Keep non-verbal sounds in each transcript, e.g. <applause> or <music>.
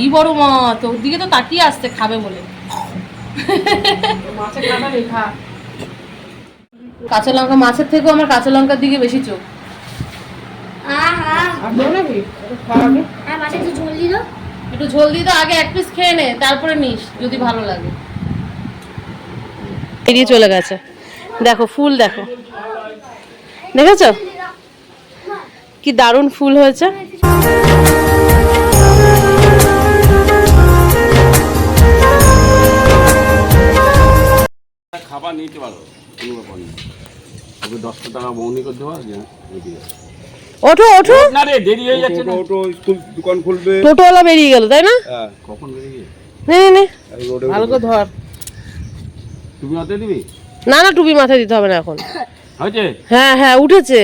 কি বড় মাছ তোর দিকে তো তাকিয়ে আসছে খাবে বলে। মাছের কাটা রেখা কাঁচা লঙ্কা মাছের থেকেও আমার কাঁচা লঙ্কার দিকে বেশি চোখ। একটু ঝোল দিয়ে তো আগে এক পিস খেয়ে নে তারপরে নিস যদি ভালো লাগে। এড়িয়ে চলে গেছে। দেখো ফুল দেখো। দেখেছ? কি দারুণ ফুল হয়েছে। খাবার নিতে পারো কোনো ব্যাপার নেই ওকে দশটা টাকা বৌনি করে দেওয়া যে ওঠো ওঠো। না রে দেরি হয়ে যাচ্ছে না। টোটো স্কুল দোকান খুলবে। টোটোওয়ালা বেরিয়ে গেল তাই না? হ্যাঁ। কখন বেরিয়ে নে নে, নে। ভালো করে ধর। তুমি হাতে দিবি? না না টুপি মাথায় দিতে হবে না এখন। হয়েছে? হ্যাঁ হ্যাঁ উঠেছে।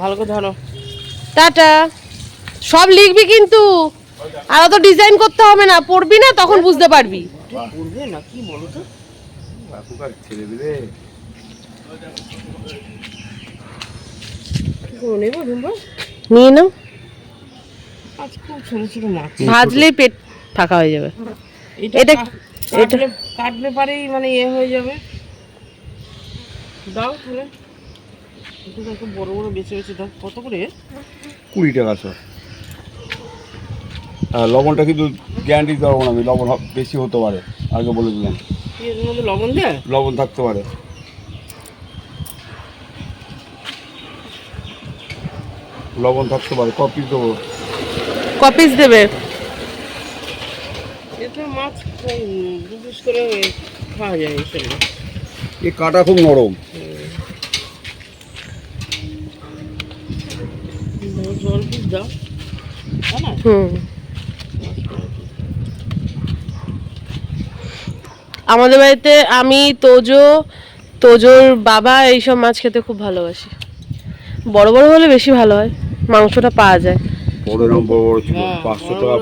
ভালো করে ধরো। টাটা। সব লিখবি কিন্তু। আর অত ডিজাইন করতে হবে না পড়বি না তখন বুঝতে পারবি। উঠবে না কি বলো তো? নিয়ে নাও। আজ খুব ছোট ছোট মাছ ভাজলেই পেট ফাঁকা হয়ে যাবে। এটা এটা- কাটলে পারেই মানে ইয়ে হয়ে যাবে। দাও তাহলে। বড় বড় বেছে বেছে দাও। কত করে? কুড়ি টাকা সব হ্যাঁ লবণটা কিন্তু গ্যারান্টি দিতে পারব না আমি লবণ বেশি হতে পারে। আগে বলে দিলাম। লবণ দেয়? লবণ থাকতে পারে। লবণ থাকতে পারে কপি দেবো? কপিস দেবে? এতে মাছ দু করে খাওয়া যায় এই কাটা খুব নরম। জল পিস দাও হ্যাঁ। হুম। আমাদের বাড়িতে আমি তোজো তোজোর বাবা এইসব মাছ খেতে খুব ভালোবাসি। বড় বড় হলে বেশি ভালো হয় মাংসটা পাওয়া যায়। বড় এরকম বড় বড় ছিল হ্যাঁ, পাঁচশো টাকা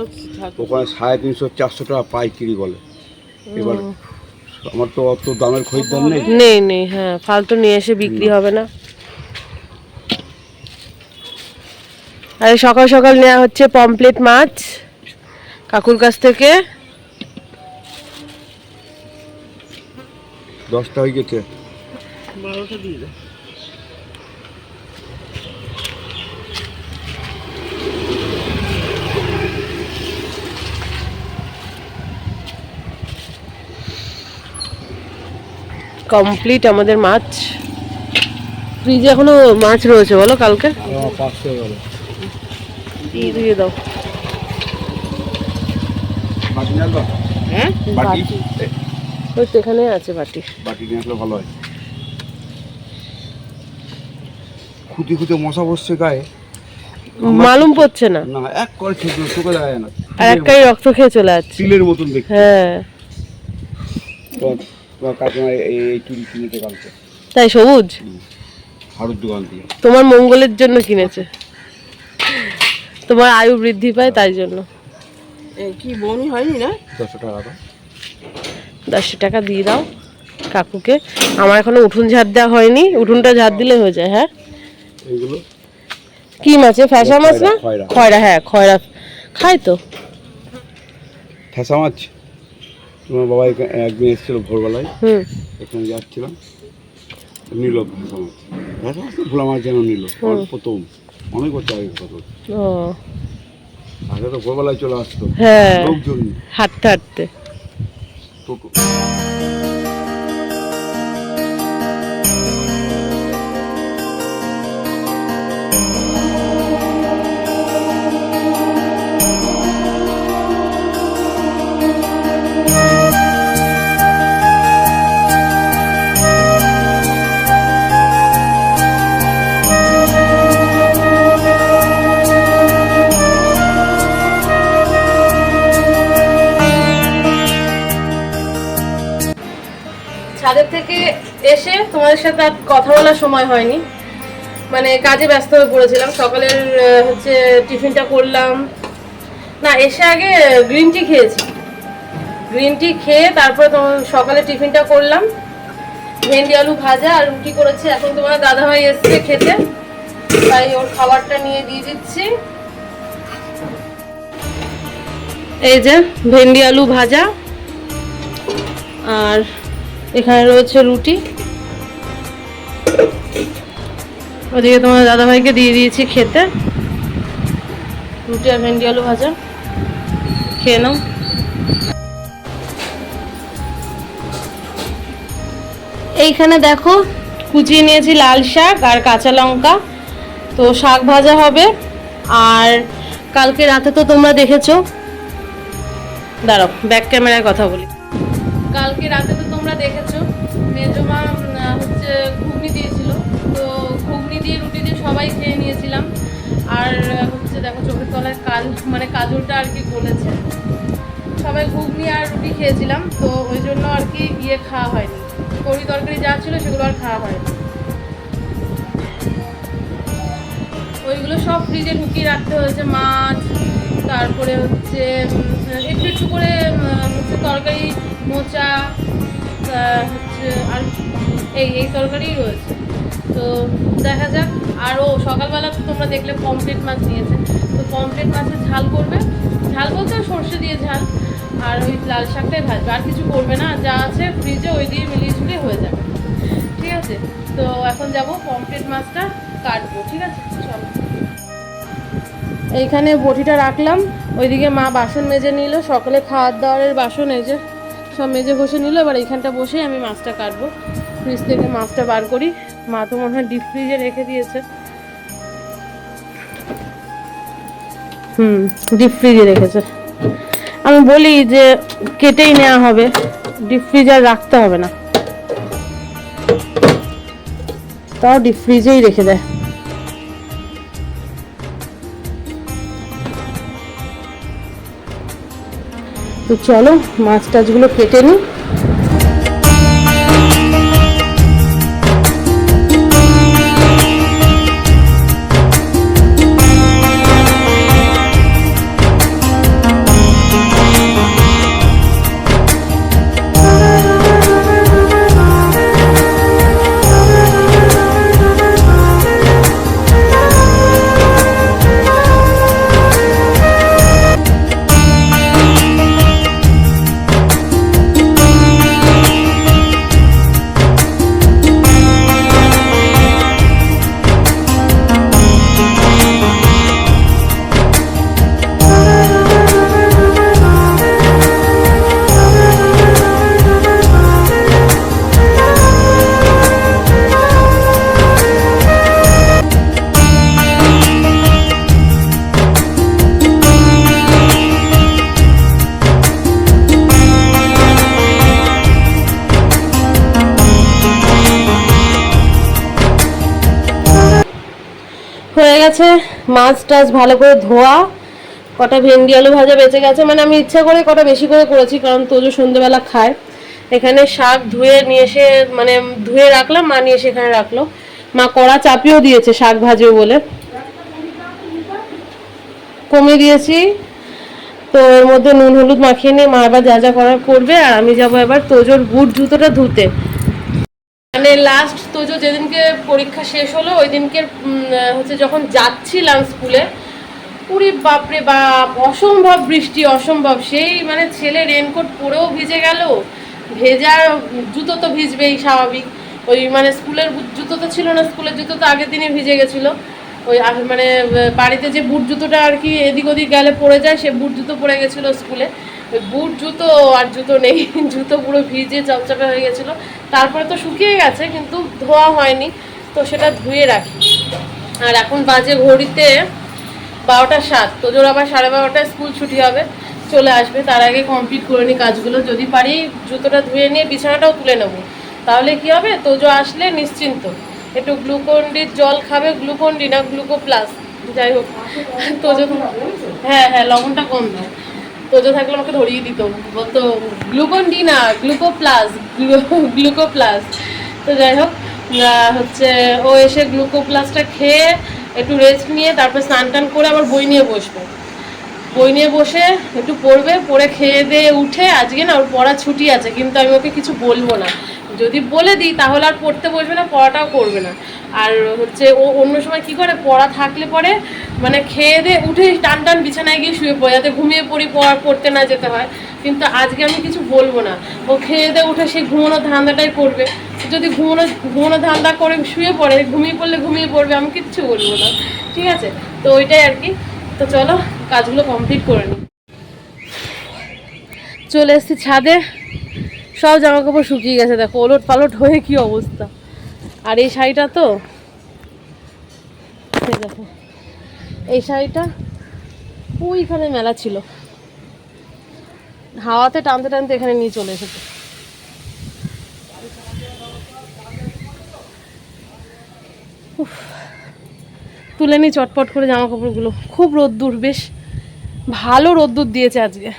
ওখানে সাড়ে তিনশো চারশো টাকা পাইকারি বলে। এবার আমার তো অত দামের খরিদ্দার নেই। নেই? নেই হ্যাঁ ফালতু নিয়ে এসে বিক্রি হবে না। আর সকাল সকাল নেওয়া হচ্ছে পমপ্লেট মাছ কাকুর কাছ থেকে। দশটা হয়ে গেছে। বারোটা দিয়ে দাও কমপ্লিট আমাদের মাছ। ফ্রিজে এখনও মাছ রয়েছে বলো কালকে? আমার দিয়ে দিয়ে দাও। হ্যাঁ? ওই তো এখানে আছে বাটি। বাটি নিয়ে আসলে ভালো হয়। খুঁতে খুঁতে মশা বসছে গায়ে। মালুম পড়ছে না। না এক করে শুকে দেখা যায় না। আর একটাই রক্ত খেয়ে চলে যাচ্ছে তিলের মতন দেখতে। হ্যাঁ। তোমার- কাকিমা এই এই চুরি কিনেছে কালকে। তাই সবুজ? হাড়ুর দোকান থেকে। তোমার মঙ্গলের জন্য কিনেছে। তোমার আয়ু বৃদ্ধি পায় তাই জন্য। কি বনি হয়নি না? দশশো টাকা দশশো টাকা দিয়ে দাও কাকুকে। আমার এখনও উঠুন ঝাড় দেওয়া হয়নি। উঠুনটা ঝাড় দিলে হয়ে যায় হ্যাঁ? কি মাছে ফ্যাসা মাছ না? খয়রা, হ্যাঁ খয়রা। খাই তো। ফ্যাসা মাছ? তোমার বাবা একদিন এসেছিল ভোরবেলায়। হুম। এখানে যাচ্ছিলাম। নিল ঠেসা মাছ। ঠেসা মাছ তো ভোলা মাছ যেন নিল প্রথম অনেক বছর আগে আগে তো ভোরবেলায় চলে আসতো। হ্যাঁ। হাঁটতে হাঁটতে। টোটো তোমাদের সাথে আর কথা বলার সময় হয়নি। মানে কাজে ব্যস্ত হয়ে পড়েছিলাম। সকালের হচ্ছে টিফিনটা করলাম। না, এসে আগে গ্রিন টি খেয়েছি। গ্রিন টি খেয়ে তারপরে তোমার সকালে টিফিনটা করলাম। ভেন্ডি আলু ভাজা আর রুটি করেছি। এখন তোমার দাদাভাই এসছে খেতে। তাই ওর খাবারটা নিয়ে দিয়ে দিচ্ছি। এই যে ভেন্ডি আলু ভাজা আর এখানে রয়েছে রুটি। ওদিকে তোমার দাদাভাইকে দিয়ে দিয়েছি খেতে। রুটি আর ভেন্ডি আলু ভাজা। খেয়ে নাও। এইখানে দেখো কুচিয়ে নিয়েছি লাল শাক আর কাঁচা লঙ্কা। তো শাক ভাজা হবে। আর কালকে রাতে তো তোমরা দেখেছ। দাঁড়াও ব্যাক ক্যামেরায় কথা বলি। কালকে রাতে আর হচ্ছে দেখো চোখের তলায় কাল মানে কাজলটা আর কি গলেছে। সবাই ঘুগনি আর রুটি খেয়েছিলাম, তো ওই জন্য আর কি ইয়ে খাওয়া হয়নি। কড়ি তরকারি যা ছিল সেগুলো আর খাওয়া হয়নি। ওইগুলো সব ফ্রিজে ঢুকিয়ে রাখতে হয়েছে, মাছ, তারপরে হচ্ছে একটু একটু করে হচ্ছে তরকারি, মোচা হচ্ছে আর এই এই তরকারিই রয়েছে। তো দেখা যাক আরও সকালবেলা তো তোমরা দেখলে পমফ্লেট মাছ নিয়েছে। তো পমফ্লেট মাছের ঝাল করবে। ঝাল বলতে সর্ষে দিয়ে ঝাল, আর ওই লাল শাকটাই ভাজবে। আর কিছু করবে না, যা আছে ফ্রিজে ওই দিয়ে মিলিয়ে ঝুলিয়ে হয়ে যাবে। ঠিক আছে? তো এখন যাব পমফ্লেট মাছটা কাটবো, ঠিক আছে? চলো। এইখানে বটিটা রাখলাম। ওইদিকে মা বাসন মেজে নিল। সকালে খাওয়ার দাওয়ারের বাসন এই যে, সব মেজে ঘষে নিল। এবার এইখানটা বসেই আমি মাছটা কাটবো। ফ্রিজ থেকে মাছটা বার করি। মা তো মনে হয় ডিপ ফ্রিজে রেখে দিয়েছে। হুম ডিপ ফ্রিজে রেখেছে। আমি বলি যে কেটেই নেওয়া হবে। ডিপ ফ্রিজ আর রাখতে হবে না। তাও ডিপ ফ্রিজেই রেখে দেয়। তো চলো মাছ টাছগুলো কেটে নিই। গেছে, মাছ টাছ ভালো করে ধোয়া, কটা ভেন্ডি আলু ভাজা বেঁচে গেছে মানে আমি ইচ্ছা করে কটা বেশি করে করেছি, কারণ তোজো সন্ধ্যেবেলা খায়। এখানে শাক ধুয়ে নিয়ে এসে মানে ধুয়ে রাখলাম, মা নিয়ে এসে এখানে রাখল। মা কড়া চাপিয়েও দিয়েছে শাক ভাজবে বলে। কমিয়ে দিয়েছি। তো এর মধ্যে নুন, হলুদ মাখিয়ে নিয়ে মা এবার যা যা করার করবে, আর আমি যাব এবার তোজোর বুট জুতোটা ধুতে। মানে লাস্ট তোজো যেদিনকে পরীক্ষা শেষ হলো, ওই দিনকে হচ্ছে যখন যাচ্ছিলাম স্কুলে পুরি বাপরে বাপ, অসম্ভব বৃষ্টি, অসম্ভব। সেই মানে ছেলে রেনকোট পরেও ভিজে গেল ভেজা জুতো তো ভিজবেই স্বাভাবিক। ওই মানে স্কুলের জুতো তো ছিল না স্কুলের জুতো তো আগের দিনে ভিজে গেছিল। ওই মানে বাড়িতে যে বুট জুতোটা আর কি এদিক ওদিক গেলে পড়ে যায়, সে বুট জুতো পরে গেছিল স্কুলে। ওই বুট জুতো আর জুতো নেই, <laughs> জুতো পুরো ভিজে চপচপে হয়ে গেছিল। তারপরে তো শুকিয়ে গেছে, কিন্তু ধোয়া হয়নি, তো সেটা ধুয়ে রাখি। আর এখন বাজে ঘড়িতে বারোটা সাত তোজোর আবার সাড়ে বারোটায় স্কুল ছুটি হবে, চলে আসবে। তার আগে কমপ্লিট করে নিই কাজগুলো, যদি পারি জুতোটা ধুয়ে নিয়ে বিছানাটাও তুলে নেব। তাহলে কি হবে? তোজো আসলে নিশ্চিন্ত। একটু গ্লুকন ডির জল খাবে গ্লুকন ডি না গ্লুকো প্লাস। যাই হোক তোজো হ্যাঁ হ্যাঁ লবণটা কম দাও। তোজো থাকলে আমাকে ধরিয়ে দিত। বলতো গ্লুকন ডি না গ্লুকো প্লাস গ্লুকো প্লাস। তো যাই হোক হচ্ছে ও এসে গ্লুকো প্লাসটা খেয়ে একটু রেস্ট নিয়ে তারপর স্নান টান করে আবার বই নিয়ে বসবে। বই নিয়ে বসে একটু পড়বে পড়ে খেয়ে দিয়ে উঠে আজকে না ওর পড়া ছুটি আছে কিন্তু আমি ওকে কিছু বলব না। যদি বলে দিই, তাহলে আর পড়তে বসবে না, পড়াটাও করবে না। আর হচ্ছে, ও অন্য সময় কি করে, পড়া থাকলে পরে মানে খেয়ে দিয়ে উঠে টান টান বিছানায় গিয়ে শুয়ে পড়ে, যাতে ঘুমিয়ে পড়ি, পড়া পড়তে না যেতে হয়। কিন্তু আজকে আমি কিছু বলব না। ও খেয়ে দিয়ে উঠে সেই ঘুমানোর ধান্দাটাই করবে। যদি ঘুমানো ঘুমানো ধান্দা করে শুয়ে পড়ে, ঘুমিয়ে পড়লে ঘুমিয়ে পড়বে, আমি কিচ্ছু বলব না। ঠিক আছে? তো ওইটাই আর কি। তো চলো, কাজগুলো কমপ্লিট করে নিই। চলে এসেছি ছাদে। সব জামা কাপড় শুকিয়ে গেছে, দেখো, ওলট পালট হয়ে কি অবস্থা। আর এই শাড়িটা তো দেখো, এই শাড়িটা ওইখানে মেলা ছিল। হাওয়াতে টানতে টানতে এখানে নিয়ে চলে এসেছে। তুলে নি চটপট করে জামা কাপড়গুলো খুব রোদ্দুর, বেশ ভালো রোদ্দুর দিয়েছে আজকে।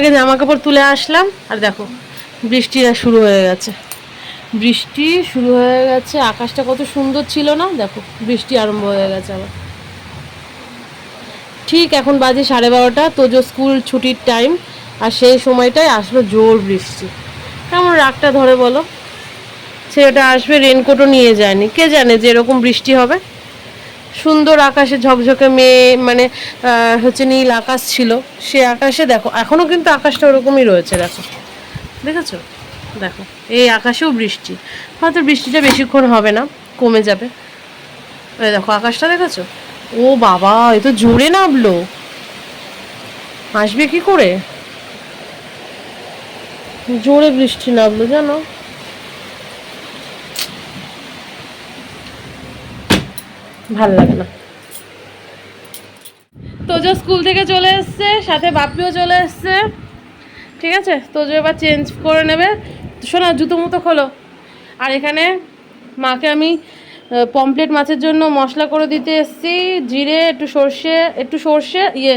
আগে জামা কাপড় তুলে আসলাম, আর দেখো বৃষ্টিটা শুরু হয়ে গেছে। বৃষ্টি শুরু হয়ে গেছে, আকাশটা কত সুন্দর ছিল না? দেখো, বৃষ্টি আরম্ভ হয়ে গেছে আবার। ঠিক এখন বাজে সাড়ে বারোটা, তোজো স্কুল ছুটির টাইম আর সেই সময়টায় আসলো জোর বৃষ্টি। কেমন রাগটা ধরে বলো? ছেলেটা আসবে রেনকোটও নিয়ে যায়নি। কে জানে যে এরকম বৃষ্টি হবে? সুন্দর আকাশে ঝকঝকে মেয়ে মানে হচ্ছে নীল আকাশ ছিল। সে আকাশে দেখো, এখনও কিন্তু আকাশটা ওরকমই রয়েছে, দেখো। দেখেছ? দেখো, এই আকাশেও বৃষ্টি। হয়তো বৃষ্টিটা বেশিক্ষণ হবে না, কমে যাবে। এই দেখো, আকাশটা দেখেছ? ও বাবা, এ তো জোরে নামলো। আসবে কি করে? জোরে বৃষ্টি নামলো, জানো? ভালো লাগে না। তোজো স্কুল থেকে চলে এসছে, সাথে বাপিও চলে এসছে। ঠিক আছে? তোজো এবার চেঞ্জ করে নেবে। শোনা, জুতো মুতো খোলো। আর এখানে মাকে আমি পমপ্লেট মাছের জন্য মশলা করে দিতে এসেছি। জিরে, একটু সর্ষে একটু সর্ষে ইয়ে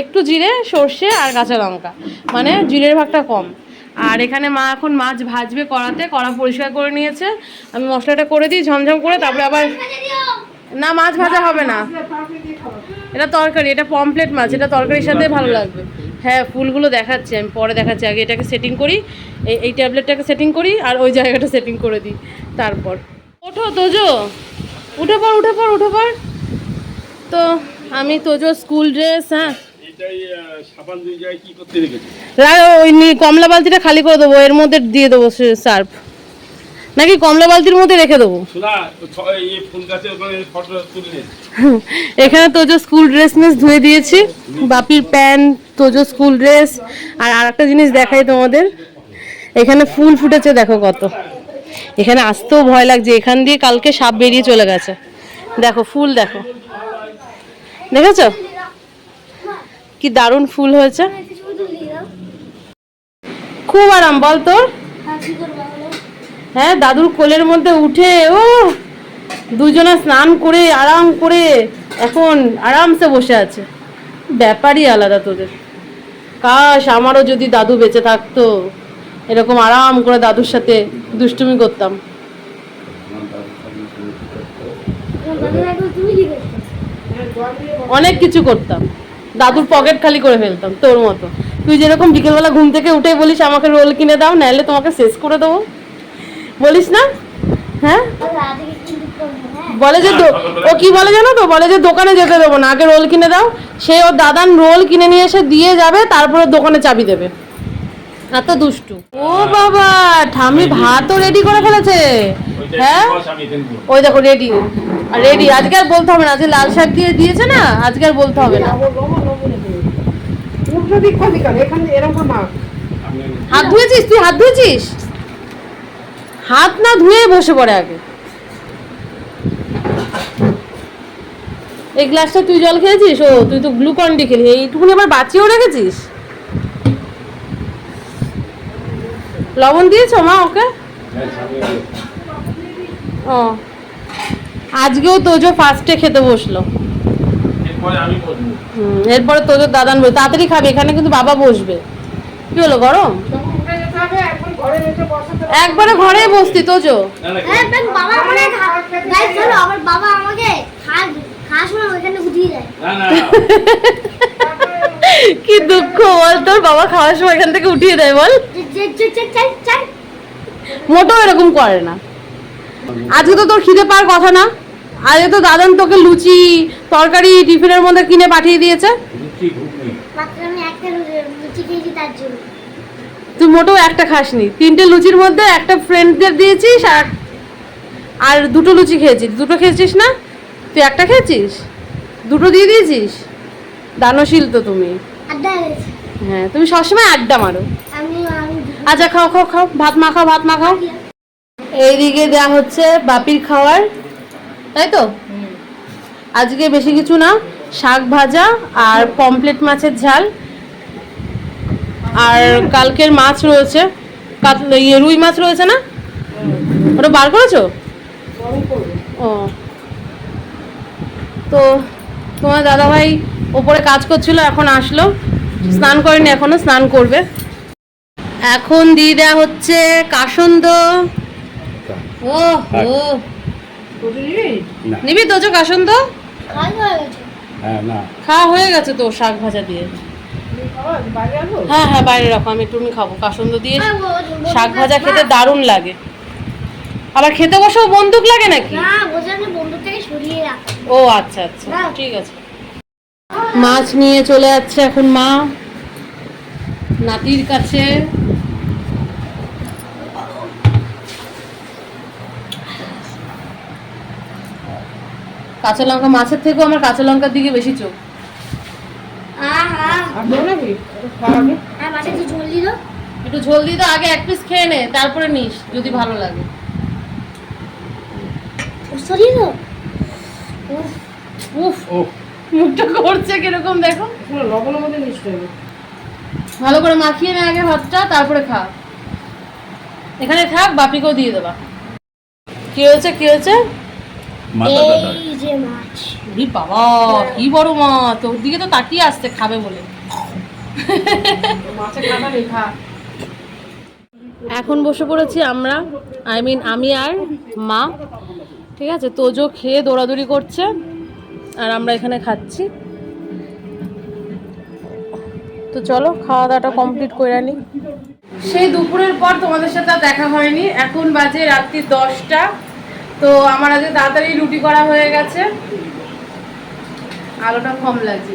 একটু জিরে, সর্ষে আর কাঁচা লঙ্কা। মানে জিরের ভাগটা কম। আর এখানে মা এখন মাছ ভাজবে কড়াতে, কড়া পরিষ্কার করে নিয়েছে। আমি মশলাটা করে দিই, ঝমঝম করে, তারপরে আবার না মাছ ভাজা হবে না। এটা তরকারি এটা পমপ্লেট মাছ এটা তরকারির সাথে ভালো লাগবে। হ্যাঁ ফুলগুলো দেখাচ্ছি আমি পরে দেখাচ্ছি আগে এটাকে সেটিং করি এই এই ট্যাবলেটটাকে সেটিং করি আর ওই জায়গাটা সেটিং করে দিই তারপর। ওঠো তোজো। উঠে পর উঠে পর উঠে পর তো আমি তোজো স্কুল ড্রেস হ্যাঁ। ওই কমলা বালতিটা খালি করে দেবো এর মধ্যে দিয়ে দেবো সার্ফ। নাকি কমলা বালতির মধ্যে রেখে দেবো? এখানে তোজো স্কুল ড্রেস মেস ধুয়ে দিয়েছি বাপির প্যান্ট তোজো স্কুল ড্রেস আর আর একটা জিনিস দেখাই তোমাদের। এখানে ফুল ফুটেছে দেখো কত। এখানে আসতেও ভয় লাগছে এখান দিয়ে কালকে সাপ বেরিয়ে চলে গেছে। দেখো ফুল দেখো। দেখেছ? কি দারুণ ফুল হয়েছে। খুব আরাম বল তোর হ্যাঁ দাদুর কোলের মধ্যে উঠে, ও, দুজনে স্নান করে, আরাম করে, এখন আরামসে বসে আছে। ব্যাপারই আলাদা তোদের। কাশ, আমারও যদি দাদু বেঁচে থাকতো, এরকম আরাম করে দাদুর সাথে দুষ্টুমি করতাম। অনেক কিছু করতাম। দাদুর পকেট খালি করে ফেলতাম, তোর মতো। তুই যেরকম বিকেলবেলা ঘুম থেকে উঠে বলিস, আমাকে রোল কিনে দাও, নাহলে তোমাকে শেষ করে দেবো। বলিস না? হ্যাঁ? বলে যে ও কি বলে জানো তো? বলে যে দোকানে যেতে দেবো না। আগে রোল কিনে দাও। সে ওর দাদান রোল কিনে নিয়ে এসে দিয়ে যাবে তারপরে দোকানে চাবি দেবে। এত দুষ্টু। ও বাবা ঠামি ভাতও রেডি করে ফেলেছে। হ্যাঁ। ওই দেখো রেডি রেডি আজকে আর বলতে হবে না। আজকে লাল শাক দিয়ে দিয়েছে না আজকে আর বলতে হবে না। হাত ধুয়েছিস? তুই হাত ধুয়েছিস? হাত না ধুয়ে বসে পড়ে আগে। এই গ্লাসটা তুই জল খেয়েছিস? ও তুই তো গ্লুকন ডি খেলি। এইটুকুনি আবার বাঁচিয়েও রেখেছিস? লবণ দিয়েছ মা ওকে? ও। আজকেও তোজো ফার্স্টে খেতে বসল। এরপরে তোজোর দাদান বসবে তাড়াতাড়ি খাবে এখানে কিন্তু বাবা বসবে। কি হলো গরম? একবারে ঘরে বসতি তোজো হ্যাঁ আমার বাবা আমাকে কি দুঃখ বল তোর বাবা খাওয়ার সময় এখান থেকে উঠিয়ে দেয় বল। মোটেও এরকম করে না। আজকে তো তোর খিদে পাওয়ার কথা না। আজকে তো দাদান তোকে লুচি তরকারি টিফিনের মধ্যে কিনে পাঠিয়ে দিয়েছে। লুচি আমি একটা লুচি খেয়েছি তার জন্য। তুই মোটেও একটা খাসনি। তিনটে লুচির মধ্যে একটা ফ্রেন্ডদের দিয়েছিস আর আর দুটো লুচি খেয়েছিস। দুটো খেয়েছিস না? তুই একটা খেয়েছিস? দুটো দিয়ে দিয়েছিস? দানশীল তো তুমি। হ্যাঁ তুমি সবসময় আড্ডা মারো। আচ্ছা খাও খাও খাও। ভাত মাখাও ভাত মাখাও। এইদিকে দেওয়া হচ্ছে বাপির খাওয়ার। তাই তো? আজকে বেশি কিছু না। শাক ভাজা আর পমপ্লেট মাছের ঝাল। আর কালকের মাছ রয়েছে। ইয়ে রুই মাছ রয়েছে না? ওটা বার করেছ? ও। তো তোমার দাদাভাই ওপরে কাজ করছিল এখন আসলো। স্নান করেনি এখনও স্নান করবে। এখন দিয়ে দেওয়া হচ্ছে কাসন্দ। ও ও। নিবি তো কাসন্দ? খাওয়া হয়ে গেছে তো শাক ভাজা দিয়ে। হ্যাঁ হ্যাঁ বাইরে রাখো আমি একটু খাব। কাসন্দ দিয়ে হ্যাঁ, শাক ভাজা খেতে দারুণ লাগে। আবার খেতে বসেও বন্দুক লাগে নাকি? ও আচ্ছা আচ্ছা ঠিক আছে। মাছ নিয়ে চলে যাচ্ছে এখন মা। নাতির কাছে। কাঁচা লঙ্কা মাছের থেকেও আমার কাঁচা লঙ্কার দিকে বেশি চোখ আহা নাকি খাওয়াবে আর মাঠে যে ঝোল দিল একটু ঝোল দিয়ে তো আগে এক পিস খেয়ে নে তারপরে নিস যদি ভালো লাগে। উফ। মুখটা করছে কীরকম দেখো। লবণের মধ্যে মিশতে হবে। ভালো করে মাখিয়ে নে আগে ভাতটা তারপরে খা। এখানে থাক বাপিকেও দিয়ে দেবা। কি হয়েছে কি হয়েছে? মাথা বাবা কি বড় মা তোর দিকে তো তাকিয়ে আসছে খাবে বলে। এখন বসে পড়েছি আমরা আই মিন আমি আর মা ঠিক আছে? তোজো খেয়ে দৌড়াদৌড়ি করছে আর আমরা এখানে খাচ্ছি। তো চলো খাওয়া দাওয়াটা কমপ্লিট করে নিই সেই দুপুরের পর তোমাদের সাথে আর দেখা হয়নি। এখন বাজে রাত্রি দশটা। তো আমার আজকে তাড়াতাড়ি রুটি করা হয়ে গেছে। আলোটা কম লাগছে।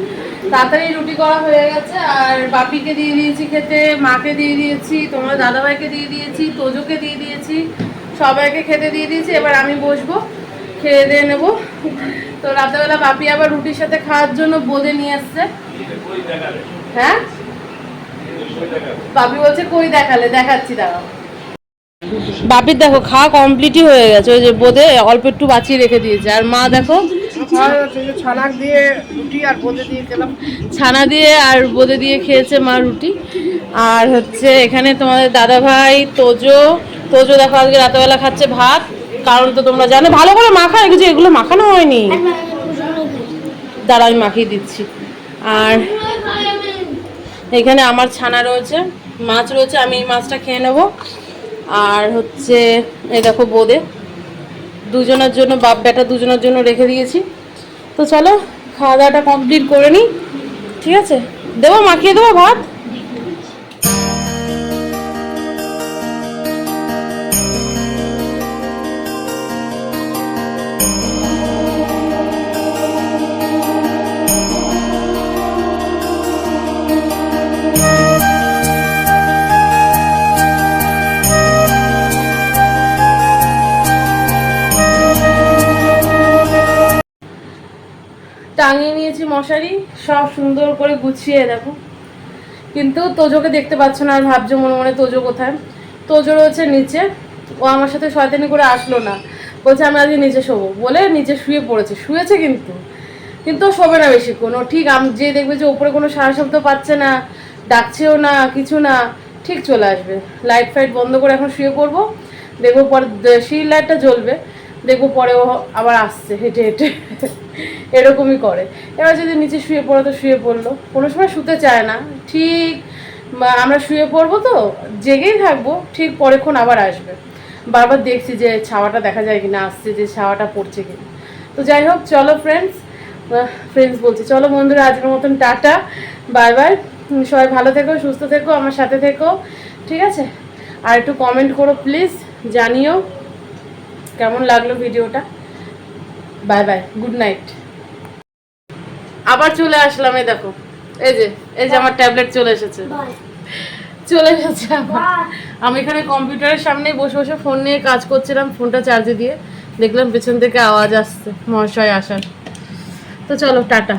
তাড়াতাড়ি রুটি করা হয়ে গেছে, আর বাপিকে দিয়ে দিয়েছি খেতে, মাকে দিয়ে দিয়েছি, তোমার দাদাভাইকে দিয়ে দিয়েছি, তোজোকে দিয়ে দিয়েছি, সবাইকে খেতে দিয়ে দিয়েছি, এবার আমি বসবো, খেয়ে দিয়ে নেব। তো রাতেবেলা বাপি আবার রুটির সাথে খাওয়ার জন্য বোঁদে নিয়ে আসছে। হ্যাঁ? বাপি বলছে কই দেখালে? দেখাচ্ছি, দাঁড়াও। বাপির দেখো খাওয়া কমপ্লিটই হয়ে গেছে। ওই যে বোঁদে অল্প একটু বাঁচিয়ে রেখে দিয়েছে। আর মা দেখো ছানা দিয়ে আর বোঁদে দিয়ে খেয়েছে মা রুটি। আর হচ্ছে এখানে তোমাদের দাদা ভাই তোজো তোজো দেখো আজকে রাতেবেলা খাচ্ছে ভাত। কারণ তো তোমরা জানো ভালো করে মাখা যে এগুলো মাখানো হয়নি। দাঁড়া আমি মাখিয়ে দিচ্ছি। আর এখানে আমার ছানা রয়েছে মাছ রয়েছে আমি এই মাছটা খেয়ে নেব। আর হচ্ছে, এই দেখো বোদে। দুজনের জন্য, বাপ বেটা দুজনের জন্য রেখে দিয়েছি। তো চলো, খাওয়া দাওয়াটা কমপ্লিট করে নিই। ঠিক আছে? দেবো, মাখিয়ে দেবো ভাত? টাঙিয়ে নিয়েছি মশারি, সব সুন্দর করে গুছিয়ে দেখো। কিন্তু তোজোকে দেখতে পাচ্ছ না, আর ভাবছ মনে মনে তোজো কোথায়? তোজো রয়েছে নিচে, ও আমার সাথে শয়তানি করে আসলো না। বলছে, আমি আজকে নিচে শোবো। বলে নিচে শুয়ে পড়েছে, শুয়েছে কিন্তু। কিন্তু শোবে না বেশিক্ষণ। ও ঠিক আম, যে দেখবে যে উপরে কোনো সারা শব্দ পাচ্ছে না, ডাকছেও না, কিছু না, ঠিক চলে আসবে। লাইট ফাইট বন্ধ করে এখন শুয়ে পড়ব। দেখব পরে সিঁড়ি লাইটটা জ্বলবে। দেখব পরে ও আবার আসছে, হেঁটে হেঁটে। এরকমই করে। এবার যদি নিচে শুয়ে পড়ো তো শুয়ে পড়ল। কোনো সময় শুতে চায় না। ঠিক আমরা শুয়ে পড়ব তো, জেগেই থাকব, ঠিক পরেক্ষণ আবার আসবে। বারবার দেখছি যে ছাওয়াটা দেখা যায় কিনা, আসছে যে ছাওয়াটা পড়ছে কিনা। তো যাই হোক, চলো ফ্রেন্ডস ফ্রেন্ডস বলছি, চলো বন্ধুরা, আজকের মতন টাটা। বাই বাই সবাই ভালো থেকো, সুস্থ থেকো, আমার সাথে থেকো। ঠিক আছে? আর একটু কমেন্ট করো প্লিজ জানিও। কেমন লাগল ভিডিওটা বাই বাই গুড নাইট আবার চলে আসলাম এই দেখো। এই যে এই যে আমার ট্যাবলেট চলে এসেছে। চলে এসেছে আমি এখানে কম্পিউটারের সামনে বসে বসে ফোন নিয়ে কাজ করছিলাম ফোনটা চার্জে দিয়ে। দেখলাম পেছন থেকে আওয়াজ আসছে মহাশয় আসার। তো চলো টাটা।